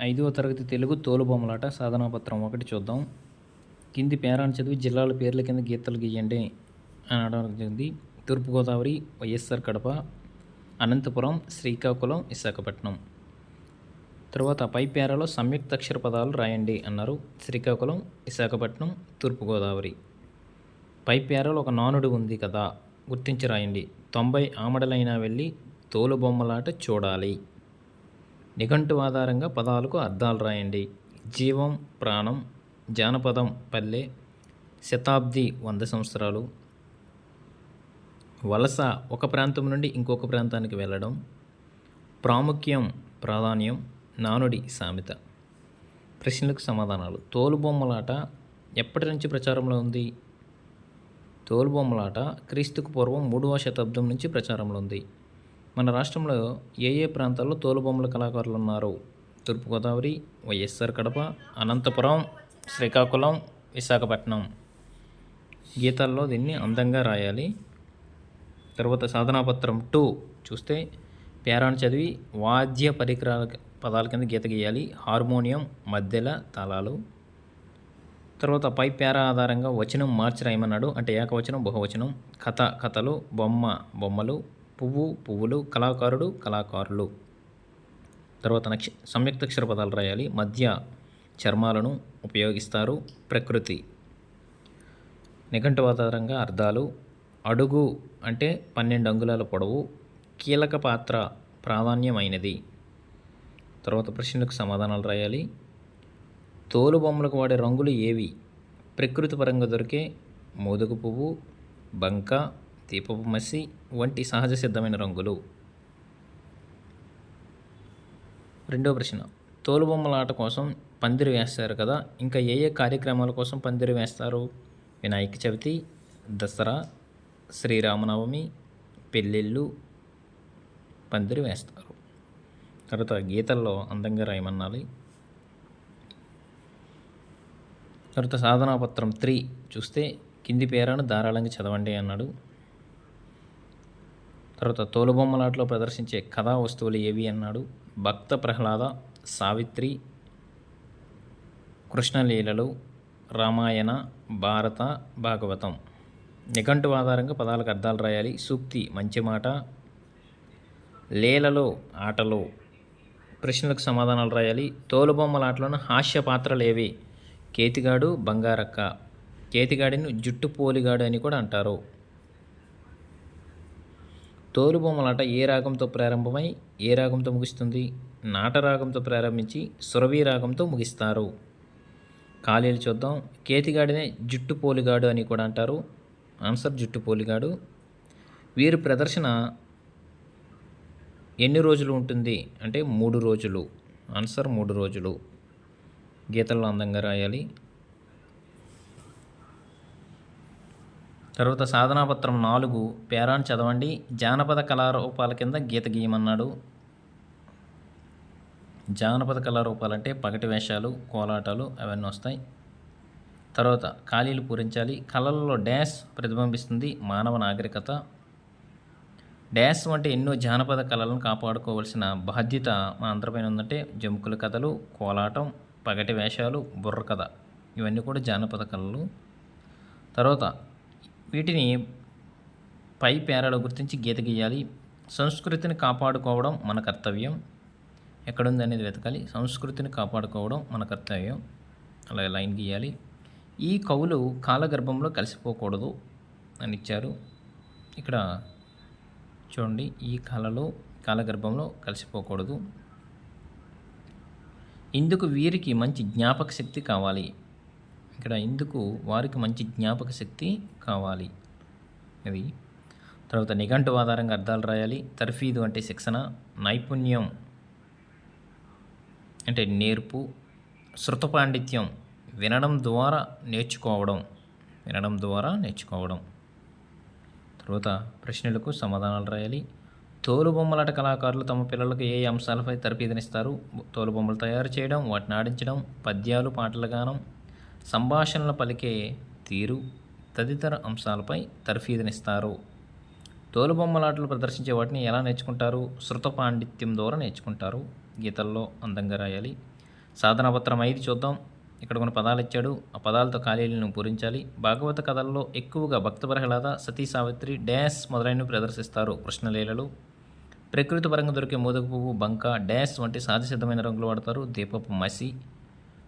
ఐదవ తరగతి తెలుగు తోలుబొమ్మలాట సాధనాపత్రం ఒకటి చూద్దాం. కింది పేరాన్ని చదివి జిల్లాల పేర్ల కింద గీతలు గీయండి అని అడగడం తూర్పుగోదావరి వైఎస్ఆర్ కడప అనంతపురం శ్రీకాకుళం విశాఖపట్నం. తర్వాత పై పేరాలో సంయుక్త అక్షర పదాలు రాయండి అన్నారు. శ్రీకాకుళం విశాఖపట్నం తూర్పుగోదావరి. పై పేరాలో ఒక నానుడు ఉంది కదా గుర్తించి రాయండి. తొంభై ఆమడలైనా వెళ్ళి తోలుబొమ్మలాట చూడాలి. నిఘంటు ఆధారంగా పదాలకు అర్థాలు రాయండి. జీవం ప్రాణం జానపదం పల్లె శతాబ్ది వంద సంవత్సరాలు. వలస ఒక ప్రాంతం నుండి ఇంకొక ప్రాంతానికి వెళ్ళడం. ప్రాముఖ్యం ప్రాధాన్యం నానుడి సామెత. ప్రశ్నలకు సమాధానాలు. తోలుబొమ్మలాట ఎప్పటి నుంచి ప్రచారంలో ఉంది? తోలుబొమ్మలాట క్రీస్తుకు పూర్వం మూడవ శతాబ్దం నుంచి ప్రచారంలో ఉంది. మన రాష్ట్రంలో ఏ ఏ ప్రాంతాల్లో తోలుబొమ్మల కళాకారులు ఉన్నారు తూర్పుగోదావరి వైఎస్ఆర్ కడప అనంతపురం శ్రీకాకుళం విశాఖపట్నం. గీతాల్లో దీన్ని అందంగా రాయాలి. తర్వాత సాధనాపత్రం టూ చూస్తే పేరాన్ని చదివి వాద్య పరికరాల పదాల కింద గీత గీయాలి. హార్మోనియం మధ్యల తాళాలు తర్వాత పై పేరా ఆధారంగా వచనం మార్చి రాయమన్నాడు. అంటే ఏకవచనం బహువచనం. కథ కథలు బొమ్మ బొమ్మలు. పువ్వు పువ్వులు కళాకారుడు కళాకారులు. తర్వాత నక్ష సంయుక్తక్షర పదాలు రాయాలి. మధ్య చర్మాలను ఉపయోగిస్తారు. ప్రకృతి. నిఘంటు ఆధారంగా అర్థాలు. అడుగు అంటే పన్నెండు అంగుళాల పొడవు. కీలక పాత్ర ప్రాధాన్యమైనది. తర్వాత ప్రశ్నలకు సమాధానాలు రాయాలి. తోలు బొమ్మలకు వాడే రంగులు ఏవి? ప్రకృతి పరంగా దొరికే మోదుగు పువ్వు బంక దీపపు మసి వంటి సహజ సిద్ధమైన రంగులు. రెండో ప్రశ్న. తోలుబొమ్మల ఆట కోసం పందిరి వేస్తారు కదా ఇంకా ఏ ఏ కార్యక్రమాల కోసం పందిరి వేస్తారు? వినాయక చవితి దసరా శ్రీరామనవమి పెళ్ళిళ్ళు పందిరి వేస్తారు. తర్వాత గీతల్లో అందంగా రాయమన్నాలి. తర్వాత సాధనాపత్రం త్రీ చూస్తే కింది పేరాను ధారాళంగా చదవండి అన్నాడు. తర్వాత తోలుబొమ్మలాటలో ప్రదర్శించే కథా వస్తువులు ఏవి అన్నాడు భక్త ప్రహ్లాద సావిత్రి కృష్ణలీలలు రామాయణ భారత భాగవతం. నిఘంటు ఆధారంగా పదాలకు అర్థాలు రాయాలి. సూక్తి మంచి మాట. లీలలో ఆటలో ప్రశ్నలకు సమాధానాలు రాయాలి. తోలుబొమ్మలాటలోని హాస్య పాత్రలు ఏవి? కేతిగాడు బంగారక్క. కేతిగాడిని జుట్టు పోలిగాడు అని కూడా అంటారు. తోలుబొమ్మలాట ఏ రాగంతో ప్రారంభమై ఏ రాగంతో ముగుస్తుంది? నాటరాగంతో ప్రారంభించి సురవీ రాగంతో ముగిస్తారు. ఖాళీలు చూద్దాం. కేతిగాడినే జుట్టు పోలిగాడు అని కూడా అంటారు. ఆన్సర్ జుట్టు పోలిగాడు వీరి ప్రదర్శన ఎన్ని రోజులు ఉంటుంది? అంటే మూడు రోజులు. ఆన్సర్ మూడు రోజులు. గీతల్లో అందంగా రాయాలి. తర్వాత సాధనాపత్రం నాలుగు పేరాన్ని చదవండి జానపద కళారూపాల కింద గీత గీయమన్నాడు. జానపద కళారూపాలంటే పగటి వేషాలు కోలాటాలు అవన్నీ వస్తాయి. తర్వాత ఖాళీలు పూరించాలి. కళలలో డ్యాష్ ప్రతిబింబిస్తుంది మానవ నాగరికత. డ్యాష్ వంటి ఎన్నో జానపద కళలను కాపాడుకోవాల్సిన బాధ్యత మన అందరిపైన ఉందంటే జముకుల కథలు కోలాటం పగటి వేషాలు బుర్ర కథ ఇవన్నీ కూడా జానపద కళలు. తర్వాత వీటిని పై పేరాలో గుర్తించి గీత గీయాలి. సంస్కృతిని కాపాడుకోవడం మన కర్తవ్యం. ఎక్కడుంది అనేది వెతకాలి. సంస్కృతిని కాపాడుకోవడం మన కర్తవ్యం. అలాగే లైన్ గీయాలి. ఈ కవులు కాలగర్భంలో కలిసిపోకూడదు అని ఇచ్చారు. ఇక్కడ చూడండి ఈ కళలో కాలగర్భంలో కలిసిపోకూడదు. ఇందుకు వీరికి మంచి జ్ఞాపక శక్తి కావాలి. ఇక్కడ ఇందుకు వారికి మంచి జ్ఞాపక శక్తి కావాలి. అది తర్వాత నిఘంటు ఆధారంగా అర్థాలు రాయాలి. తర్ఫీదు అంటే శిక్షణ నైపుణ్యం అంటే నేర్పు శృత పాండిత్యం వినడం ద్వారా నేర్చుకోవడం వినడం ద్వారా నేర్చుకోవడం. తర్వాత ప్రశ్నలకు సమాధానాలు రాయాలి. తోలుబొమ్మలాట కళాకారులు తమ పిల్లలకు ఏ అంశాలపై తరఫీదనిస్తారు? తోలుబొమ్మలు తయారు చేయడం వాటిని ఆడించడం పద్యాలు పాటల గానం సంభాషణలు పలికే తీరు తదితర అంశాలపై తర్ఫీదునిస్తారు. తోలుబొమ్మలాటలు ప్రదర్శించే వాటిని ఎలా నేర్చుకుంటారు? శృత పాండిత్యం ద్వారా నేర్చుకుంటారు. గీతల్లో అందంగా రాయాలి. సాధనాపత్రం ఐదు చూద్దాం. ఇక్కడ కొన్ని పదాలు ఇచ్చాడు. ఆ పదాలతో ఖాళీలను పూరించాలి. భాగవత కథల్లో ఎక్కువగా భక్త ప్రహ్లాద సతీ సావిత్రి డ్యాష్ మొదలైనవి ప్రదర్శిస్తారు కృష్ణలీలలు. ప్రకృతి పరంగా దొరికే మోదక పువ్వు బంక డ్యాష్ వంటి సహజసిద్ధమైన రంగులు వాడతారు. దీపపు మసి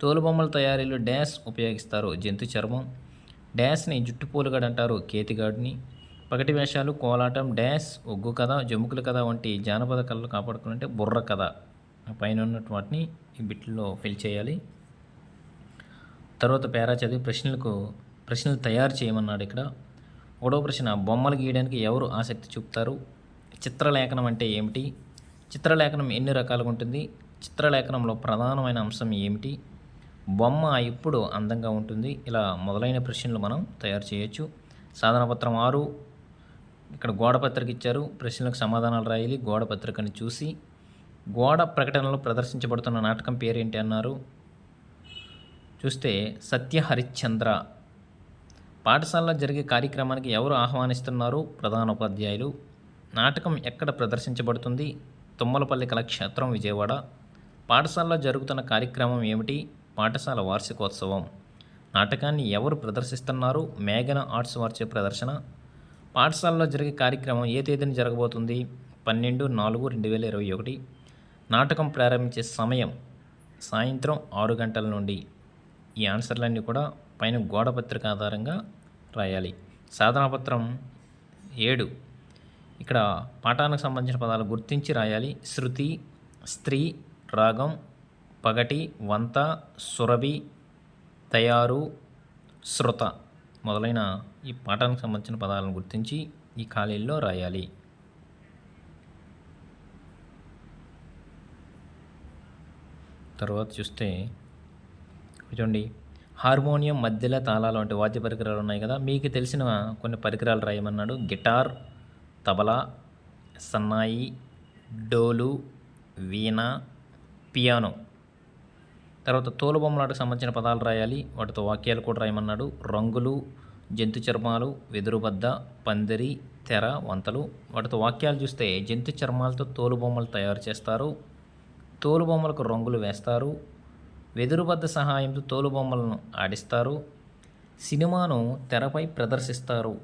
తోలుబొమ్మల తయారీలో డ్యాష్ ఉపయోగిస్తారు. జంతు చర్మం డ్యాష్ని జుట్టుపూలుగాడు అంటారు కేతిగాడిని. పగటి వేషాలు కోలాటం డ్యాష్ ఒగ్గు కథ జముకుల కథ వంటి జానపద కళలు కాపాడుకున్నట్టే బుర్ర కథ. పైన ఉన్నటువంటి వాటిని ఈ బిట్లో ఫిల్ చేయాలి. తర్వాత పేరా చదివి ప్రశ్నలకు ప్రశ్నలు తయారు చేయమన్నాడు ఇక్కడ. ఒకటో ప్రశ్న బొమ్మలు గీయడానికి ఎవరు ఆసక్తి చూపుతారు? చిత్రలేఖనం అంటే ఏమిటి? చిత్రలేఖనం ఎన్ని రకాలుగా ఉంటుంది? చిత్రలేఖనంలో ప్రధానమైన అంశం ఏమిటి? బొమ్మ ఎప్పుడు అందంగా ఉంటుంది? ఇలా మొదలైన ప్రశ్నలు మనం తయారు చేయొచ్చు. సాధనపత్రం ఆరు. ఇక్కడ గోడ పత్రిక ఇచ్చారు. ప్రశ్నలకు సమాధానాలు రాయాలి. గోడ పత్రికను చూసి గోడ ప్రకటనలో ప్రదర్శించబడుతున్న నాటకం పేరేంటి అన్నారు? చూస్తే సత్య హరిశ్చంద్ర. పాఠశాలలో జరిగే కార్యక్రమానికి ఎవరు ఆహ్వానిస్తున్నారు? ప్రధాన ఉపాధ్యాయులు నాటకం ఎక్కడ ప్రదర్శించబడుతుంది? తుమ్మలపల్లి కళాక్షేత్రం విజయవాడ. పాఠశాలలో జరుగుతున్న కార్యక్రమం ఏమిటి? పాఠశాల వార్షికోత్సవం. నాటకాన్ని ఎవరు ప్రదర్శిస్తున్నారు? మేఘన ఆర్ట్స్ వార్చే ప్రదర్శన. పాఠశాలలో జరిగే కార్యక్రమం ఏ తేదీన జరగబోతుంది? పన్నెండు నాలుగు రెండు వేల ఇరవై ఒకటి. నాటకం ప్రారంభించే సమయం సాయంత్రం ఆరు గంటల నుండి. ఈ ఆన్సర్లన్నీ కూడా పైన గోడ పత్రిక ఆధారంగా రాయాలి. సాధనాపత్రం ఏడు. ఇక్కడ పాఠానికి సంబంధించిన పదాలు గుర్తించి రాయాలి. శృతి స్త్రీ రాగం పగటి వంత సురభి తయారు శృత మొదలైన ఈ పాఠానికి సంబంధించిన పదాలను గుర్తించి ఈ ఖాళీల్లో రాయాలి. తర్వాత చూస్తే చూడండి. హార్మోనియం మధ్యలో తాళాలు వంటి వాద్య పరికరాలు ఉన్నాయి కదా మీకు తెలిసిన కొన్ని పరికరాలు రాయమన్నాడు. గిటార్ తబలా సన్నాయి డోలు వీణ పియానో. తర్వాత తోలుబొమ్మలాటకు సంబంధించిన పదాలు రాయాలి. వాటితో వాక్యాలు కూడా రాయమన్నాడు. రంగులు జంతు చర్మాలు వెదురుబద్ద పందిరి తెర వంతలు. వాటితో వాక్యాలు చూస్తే జంతు చర్మాలతో తోలుబొమ్మలు తయారు చేస్తారు. తోలుబొమ్మలకు రంగులు వేస్తారు. వెదురుబద్ద సహాయంతో తోలుబొమ్మలను ఆడిస్తారు. సినిమాను తెరపై ప్రదర్శిస్తారు.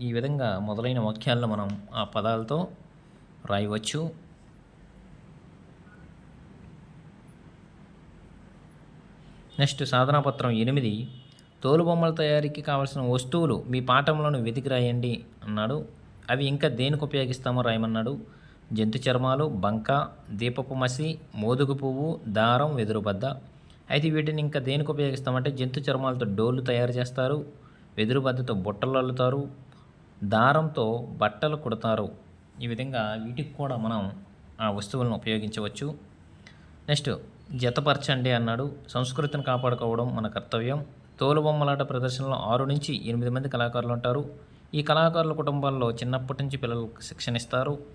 ఈ విధంగా మొదలైన వాక్యాలను మనం ఆ పదాలతో రాయవచ్చు. నెక్స్ట్ సాధనాపత్రం ఎనిమిది. తోలుబొమ్మల తయారీకి కావాల్సిన వస్తువులు మీ పాఠంలోని వెతికి రాయండి అన్నాడు. అవి ఇంకా దేనికి ఉపయోగిస్తామో రాయమన్నాడు. జంతు చర్మాలు బంక దీపపు మసి మోదుగు పువ్వు దారం వెదురుబద్ద అయితే వీటిని ఇంకా దేనికి ఉపయోగిస్తామంటే జంతు చర్మాలతో డోళ్ళు తయారు చేస్తారు వెదురుబద్దతో బుట్టలు అల్లుతారు దారంతో బట్టలు కుడతారు. ఈ విధంగా వీటికి కూడా మనం ఆ వస్తువులను ఉపయోగించవచ్చు. నెక్స్ట్ జతపరచండి అన్నాడు. సంస్కృతిని కాపాడుకోవడం మన కర్తవ్యం. తోలుబొమ్మలాట ప్రదర్శనలో ఆరు నుంచి ఎనిమిది మంది కళాకారులు ఉంటారు. ఈ కళాకారుల కుటుంబాల్లో చిన్నప్పటి నుంచి పిల్లలకు శిక్షణ ఇస్తారు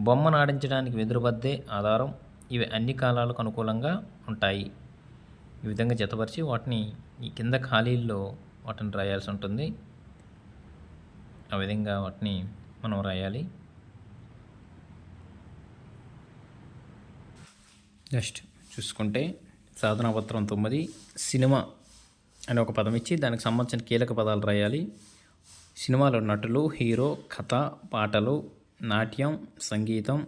బొమ్మను ఆడించడానికి వెదురుబద్దే ఆధారం. ఇవి అన్ని కాలాలకు అనుకూలంగా ఉంటాయి. ఈ విధంగా జతపరిచి వాటిని ఈ కింద ఖాళీల్లో వాటిని రాయాల్సి ఉంటుంది. ఆ విధంగా వాటిని మనం రాయాలి. నెక్స్ట్ చూసుకుంటే సాధనాపత్రం తొమ్మిది సినిమా అని ఒక పదం ఇచ్చి దానికి సంబంధించిన కీలక పదాలు రాయాలి. సినిమాలో నటులు హీరో కథ పాటలు నాట్యం సంగీతం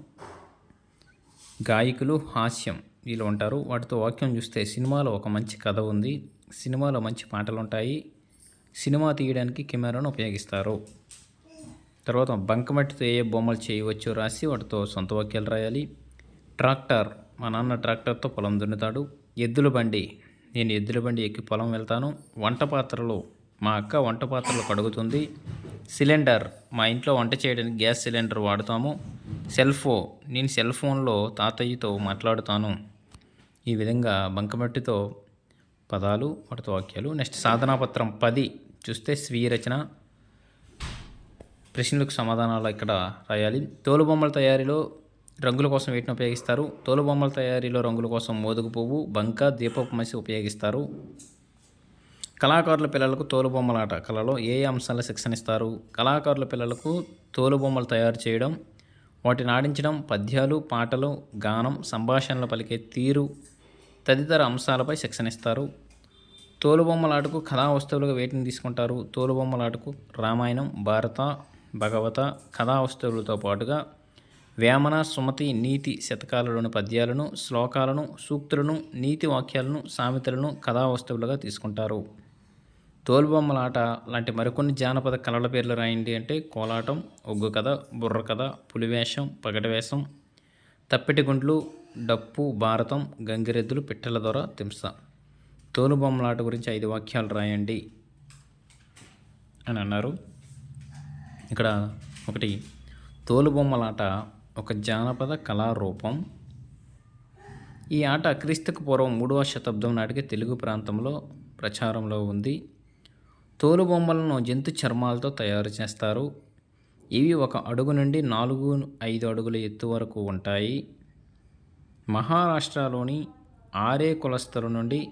గాయకులు హాస్యం వీళ్ళు ఉంటారు. వాటితో వాక్యం చూస్తే సినిమాలో ఒక మంచి కథ ఉంది. సినిమాలో మంచి పాటలు ఉంటాయి సినిమా తీయడానికి కెమెరాను ఉపయోగిస్తారు. తర్వాత బంకమట్టితో ఏ బొమ్మలు చేయవచ్చో రాసి వాటితో సొంత వాక్యాలు రాయాలి. ట్రాక్టర్ మా నాన్న ట్రాక్టర్తో పొలం దున్నుతాడు. ఎద్దుల బండి నేను ఎద్దుల బండి ఎక్కి పొలం వెళ్తాను. వంట పాత్రలు మా అక్క వంట పాత్రలు కడుగుతుంది. సిలిండర్ మా ఇంట్లో వంట చేయడానికి గ్యాస్ సిలిండర్ వాడుతాము. సెల్ ఫోన్ నేను సెల్ ఫోన్లో తాతయ్యతో మాట్లాడుతాను. ఈ విధంగా బంకమట్టితో పదాలు వాటితో వాక్యాలు. నెక్స్ట్ సాధనాపత్రం పది. చూస్తే స్వీయ రచన ప్రశ్నలకు సమాధానాలు ఇక్కడ రాయాలి. తోలుబొమ్మల తయారీలో రంగుల కోసం వీటిని ఉపయోగిస్తారు. తోలుబొమ్మల తయారీలో రంగుల కోసం మోదుగు పువ్వు బంక దీపపు మసి ఉపయోగిస్తారు. కళాకారుల పిల్లలకు తోలుబొమ్మలాట కళలో ఏ అంశాల శిక్షణ ఇస్తారు? కళాకారుల పిల్లలకు తోలుబొమ్మలు తయారు చేయడం వాటిని ఆడించడం పద్యాలు పాటలు గానం సంభాషణలు పలికే తీరు తదితర అంశాలపై శిక్షణ ఇస్తారు. తోలుబొమ్మలాటకు కథా వస్తువులుగా వేటిని తీసుకుంటారు? తోలుబొమ్మలాటకు రామాయణం భారత భగవత కథా వస్తువులతో పాటుగా వేమన సుమతి నీతి శతకాలలోని పద్యాలను శ్లోకాలను సూక్తులను నీతి వాక్యాలను సామెతలను కథా వస్తువులుగా తీసుకుంటారు. తోలుబొమ్మలాట లాంటి మరికొన్ని జానపద కళల పేర్లు రాయండి అంటే కోలాటం ఒగ్గు కథ బుర్ర కథ పులివేషం పగటివేషం తప్పెటి గుండ్లు డప్పు భారతం గంగిరెద్దులు పిట్టల దొర తింస తోలుబొమ్మలాట గురించి ఐదు వాక్యాలు రాయండి అని అన్నారు. ఇక్కడ ఒకటి తోలుబొమ్మలాట ఒక జానపద కళారూపం. ఈ ఆట క్రీస్తుకు పూర్వం మూడవ శతాబ్దం నాటికి తెలుగు ప్రాంతంలో ప్రచారంలో ఉంది. తోలుబొమ్మలను జంతు చర్మాలతో తయారు చేస్తారు. ఇవి ఒక అడుగు నుండి నాలుగు ఐదు అడుగుల ఎత్తు వరకు ఉంటాయి. మహారాష్ట్రలోని ఆరే కులస్తుల నుండి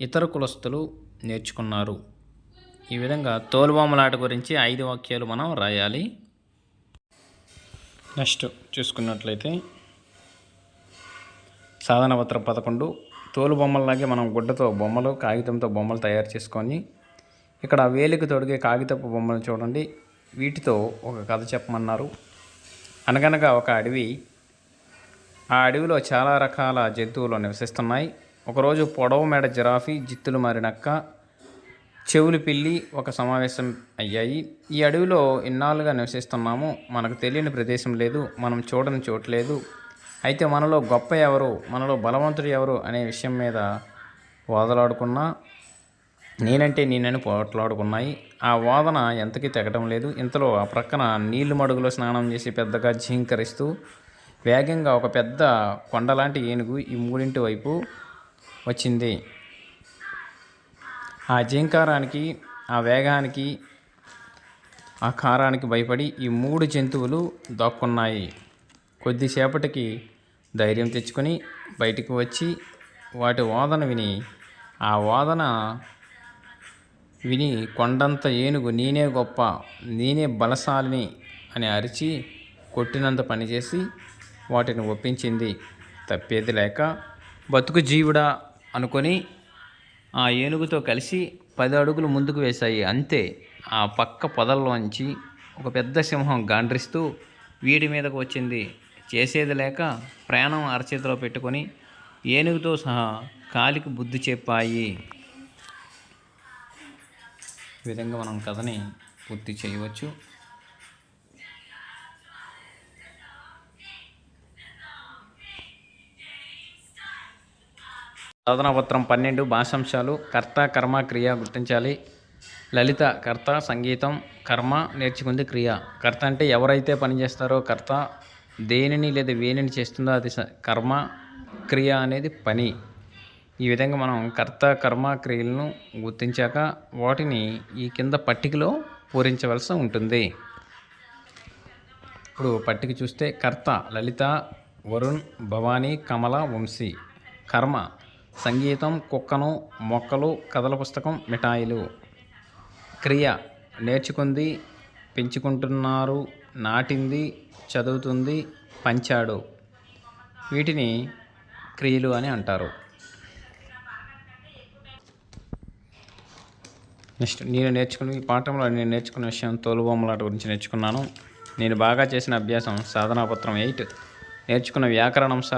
ఇతర కులస్తులు నేర్చుకున్నారు. ఈ విధంగా తోలుబొమ్మలాట గురించి ఐదు వాక్యాలు మనం రాయాలి. నెక్స్ట్ చూసుకున్నట్లయితే సాధన పత్రం పదకొండు. తోలు బొమ్మల్లాగే మనం గుడ్డతో బొమ్మలు కాగితంతో బొమ్మలు తయారు చేసుకొని ఇక్కడ వేలికి తొడిగే కాగితపు బొమ్మలు చూడండి. వీటితో ఒక కథ చెప్పమన్నారు. అనగనగా ఒక అడవి ఆ అడవిలో చాలా రకాల జంతువులు నివసిస్తున్నాయి. ఒకరోజు పొడవు మేడ జిరాఫీ జిత్తులు మారినక్క చెవులు పిల్లి ఒక సమావేశం అయ్యాయి. ఈ అడవిలో ఇన్నాళ్ళుగా నివసిస్తున్నాము. మనకు తెలియని ప్రదేశం లేదు. మనం చూడని చోటు లేదు. అయితే మనలో గొప్ప ఎవరు? మనలో బలవంతుడు ఎవరు? అనే విషయం మీద వాదలాడుకున్నా నేనంటే నేనని పోట్లాడుకున్నాయి. ఆ వాదన ఎంతకీ తెగటం లేదు. ఇంతలో ఆ ప్రక్కన నీళ్ళు మడుగులో స్నానం చేసి పెద్దగా జీంకరిస్తూ వేగంగా ఒక పెద్ద కొండలాంటి ఏనుగు ఈ మూడింటి వైపు వచ్చింది. ఆ జింకారానికి ఆ వేగానికి ఆ కారానికి భయపడి ఈ మూడు జంతువులు దాక్కున్నాయి. కొద్దిసేపటికి ధైర్యం తెచ్చుకొని బయటికి వచ్చి వాటి వాదన విని ఆ వాదన విని కొండంత ఏనుగు నేనే గొప్ప నేనే బలశాలిని అని అరిచి కొట్టినంత పనిచేసి వాటిని ఒప్పించింది. తప్పేది లేక బతుకు జీవుడా అనుకొని ఆ ఏనుగుతో కలిసి పది అడుగులు ముందుకు వేశాయి. అంతే ఆ పక్క పొదల్లోంచి ఒక పెద్ద సింహం గాండ్రిస్తూ వీడి మీదకు వచ్చింది. చేసేది లేక ప్రాణం అరచేతిలో పెట్టుకొని ఏనుగుతో సహా కాలికి బుద్ధి చెప్పాయి. ఈ విధంగా మనం కథని పూర్తి చేయవచ్చు. సాధనాపత్రం పన్నెండు భాషాంశాలు కర్త కర్మ క్రియ గుర్తించాలి. లలిత కర్త సంగీతం కర్మ నేర్చుకుంది క్రియ. కర్త అంటే ఎవరైతే పని చేస్తారో కర్త దేనిని లేదా వేనిని చేస్తుందో అది స- కర్మ క్రియ అనేది పని. ఈ విధంగా మనం కర్త కర్మ క్రియలను గుర్తించాక వాటిని ఈ కింద పట్టికలో పూరించవలసి ఉంటుంది. ఇప్పుడు పట్టిక చూస్తే కర్త లలిత వరుణ్ భవానీ కమల వంశీ. కర్మ సంగీతం కుక్కను మొక్కలు కథల పుస్తకం మిఠాయిలు. క్రియ. నేర్చుకుంది పెంచుకుంటున్నారు నాటింది చదువుతుంది పంచాడు. వీటిని క్రియలు అని అంటారు. నెక్స్ట్ నేను నేర్చుకున్న ఈ పాఠంలో నేను నేర్చుకున్న విషయం తోలుబొమ్మలాట గురించి నేర్చుకున్నాను. నేను బాగా చేసిన అభ్యాసం సాధనాపత్రం ఎయిట్. నేర్చుకున్న వ్యాకరణ అంశాలు